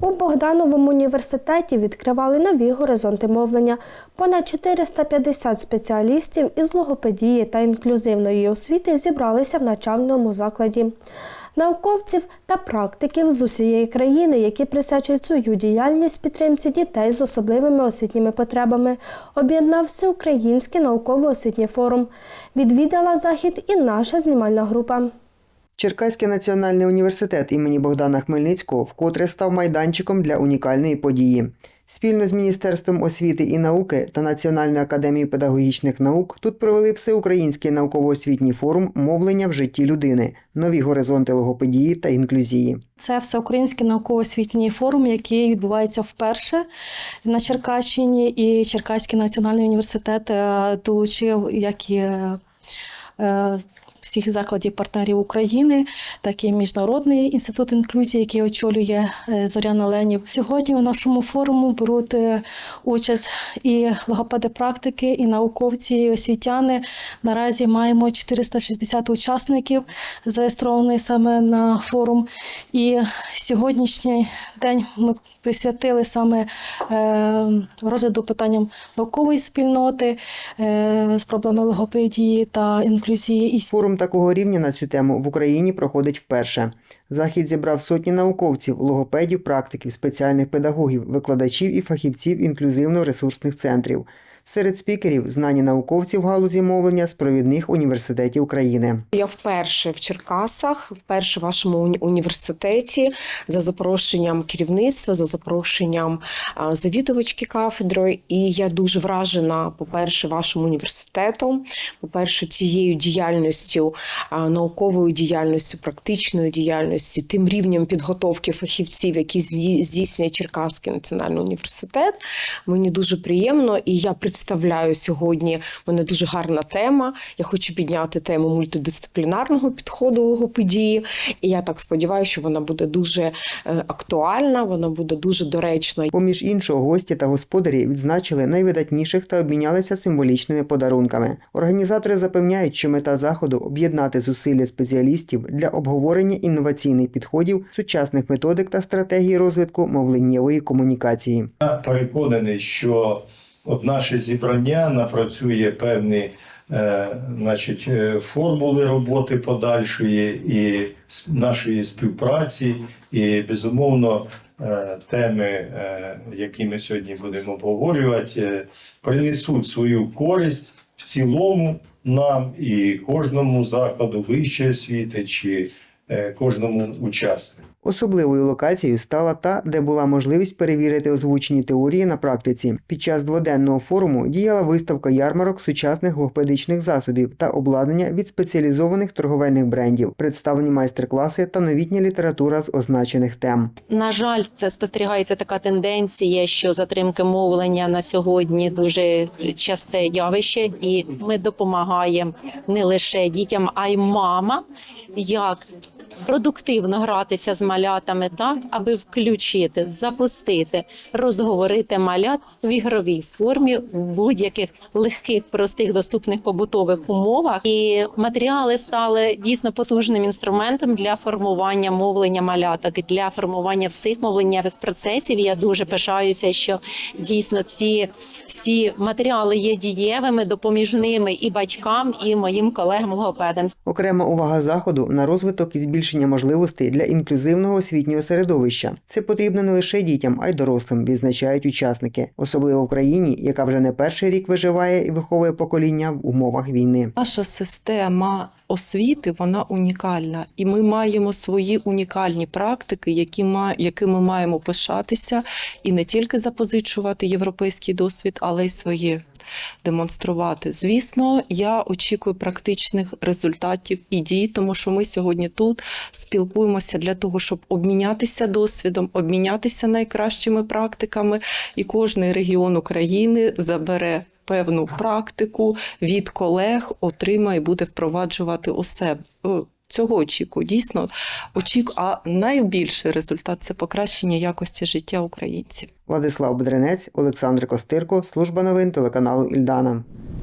У Богдановому університеті відкривали нові горизонти мовлення. Понад 450 спеціалістів із логопедії та інклюзивної освіти зібралися в навчальному закладі. Науковців та практиків з усієї країни, які присвячують свою діяльність підтримці дітей з особливими освітніми потребами, об'єднав Всеукраїнський науково-освітній форум. Відвідала захід і наша знімальна група. Черкаський національний університет імені Богдана Хмельницького вкотре став майданчиком для унікальної події. Спільно з Міністерством освіти і науки та Національною академією педагогічних наук тут провели всеукраїнський науково-освітній форум мовлення в житті людини, нові горизонти логопедії та інклюзії. Це всеукраїнський науково-освітній форум, який відбувається вперше на Черкащині, і Черкаський національний університет е, долучив як і е, всіх закладів партнерів України, так і Міжнародний інститут інклюзії, який очолює е, Зоряна Ленів. Сьогодні у нашому форуму беруть е, участь і логопеди практики, і науковці, і освітяни. Наразі маємо 460 учасників, зареєстрованих саме на форум. І сьогоднішній день ми присвятили саме е, розгляду питанням наукової спільноти з проблеми логопедії та інклюзії. І Форум такого рівня на цю тему в Україні проходить вперше. Захід зібрав сотні науковців, логопедів, практиків, спеціальних педагогів, викладачів і фахівців інклюзивно-ресурсних центрів. Серед спікерів знані науковці в галузі мовлення з провідних університетів України. Я вперше в Черкасах, вперше в вашому університеті за запрошенням керівництва, за запрошенням завідувачки кафедрою. І я дуже вражена, по-перше, вашим університетом, по-перше, тією діяльністю, науковою діяльністю, практичною діяльністю, тим рівнем підготовки фахівців, які здійснює Черкаський національний університет. Мені дуже приємно, і я представляю сьогодні. У мене дуже гарна тема. Я хочу підняти тему мультидисциплінарного підходу логопедії. І я так сподіваюся, що вона буде дуже е, актуальна, вона буде дуже доречна. Поміж іншого, гості та господарі відзначили найвидатніших та обмінялися символічними подарунками. Організатори запевняють, що мета заходу об'єднати зусилля спеціалістів для обговорення інноваційних підходів, сучасних методик та стратегій розвитку мовленнєвої комунікації. Я переконаний, що от наше зібрання напрацює певні е, значить, е, формули роботи подальшої і нашої співпраці, і безумовно е, теми, е, які ми сьогодні будемо обговорювати, принесуть свою користь в цілому нам і кожному закладу вищої освіти чи кожному учаснику. Особливою локацією стала та, де була можливість перевірити озвучені теорії на практиці. Під час дводенного форуму діяла виставка ярмарок сучасних логопедичних засобів та обладнання від спеціалізованих торговельних брендів, представлені майстер-класи та новітня література з означених тем. На жаль, спостерігається така тенденція, що затримки мовлення на сьогодні дуже часте явище, і ми допомагаємо не лише дітям, а й мамам, як продуктивно гратися з малятами, так аби включити, запустити, розговорити малят в ігровій формі в будь-яких легких, простих, доступних побутових умовах. І матеріали стали дійсно потужним інструментом для формування мовлення маляток, для формування всіх мовленнєвих процесів. Я дуже пишаюся, що дійсно ці всі матеріали є дієвими, допоміжними і батькам, і моїм колегам логопедам. Окрема увага заходу на розвиток і збільшення можливостей для інклюзивного освітнього середовища. Це потрібно не лише дітям, а й дорослим, відзначають учасники, особливо в країні, яка вже не перший рік виживає і виховує покоління в умовах війни. Наша система освіти вона унікальна, і ми маємо свої унікальні практики, які якими маємо пишатися, і не тільки запозичувати європейський досвід, але й своє демонструвати. Звісно, я очікую практичних результатів і дій, тому що ми сьогодні тут спілкуємося для того, щоб обмінятися досвідом, обмінятися найкращими практиками, і кожний регіон України забере певну практику від колег, отримає буде впроваджувати у себе. Цього очікую. Дійсно, очікую. А найбільший результат це покращення якості життя українців. Владислав Бедренець, Олександр Костирко, служба новин телеканалу Ільдана.